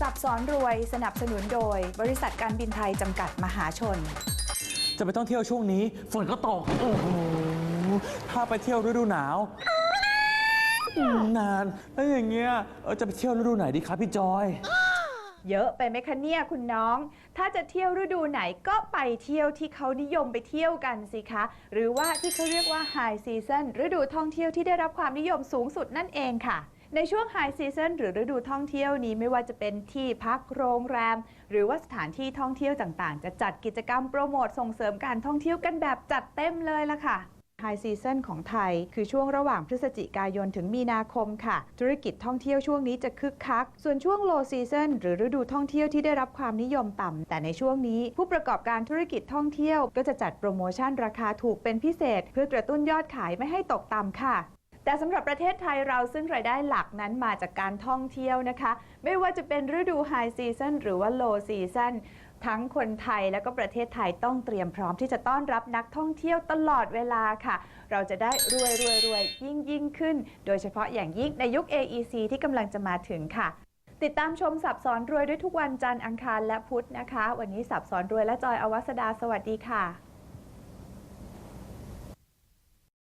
สับซ้อนรวยสนับสนุนโดย บริษัทการบินไทยจำกัดมหาชน จะไปท่องเที่ยวช่วงนี้ฝนก็ตก โอ้โห ถ้าไปเที่ยวฤดูหนาวอืมนาน แล้วอย่างเงี้ยเออจะไปเที่ยวฤดูไหนดีครับพี่จอย เยอะไปไหมคะเนี่ยคุณน้อง ถ้าจะเที่ยวฤดูไหนก็ไปเที่ยวที่เขานิยมไปเที่ยวกันสิคะ หรือว่าที่เขาเรียกว่า High Season ฤดูท่องเที่ยวที่ได้รับความนิยมสูงสุดนั่นเองค่ะ ในช่วง High Season หรือฤดูท่องเที่ยวนี้ไม่ว่าจะเป็นที่พักโรงแรม หรือว่าสถานที่ท่องเที่ยวต่างๆ จะจัดกิจกรรมโปรโมทส่งเสริมการท่องเที่ยวกันแบบจัดเต็มเลยล่ะค่ะไฮซีซันของไทย คือช่วงระหว่างพฤศจิกายนถึงมีนาคมค่ะ ธุรกิจท่องเที่ยวช่วงนี้จะคึกคัก ส่วนช่วง low season หรือฤดูท่องเที่ยวที่ได้รับความนิยมต่ำ แต่ในช่วงนี้ ผู้ประกอบการธุรกิจท่องเที่ยว ก็จะจัดโปรโมชั่นราคาถูกเป็นพิเศษ เพื่อกระตุ้นยอดขายไม่ให้ตกต่ำค่ะ แต่สำหรับประเทศไทยเราซึ่งรายได้หลักนั้นมาจากการท่องเที่ยวนะคะ ไม่ว่าจะเป็นฤดู High Season หรือว่า Low Season ทั้งคนไทยและก็ประเทศไทยต้องเตรียมพร้อมที่จะต้อนรับนักท่องเที่ยวตลอดเวลาค่ะ เราจะได้รวยรวยรวยยิ่งยิ่งขึ้น โดยเฉพาะอย่างยิ่งในยุค AEC ที่กำลังจะมาถึงค่ะติดตามชมสับสอนรวยด้วยทุกวันจันทร์อังคารและพุธนะคะ วันนี้สับสอนรวยและจอยอวัสดาสวัสดีค่ะ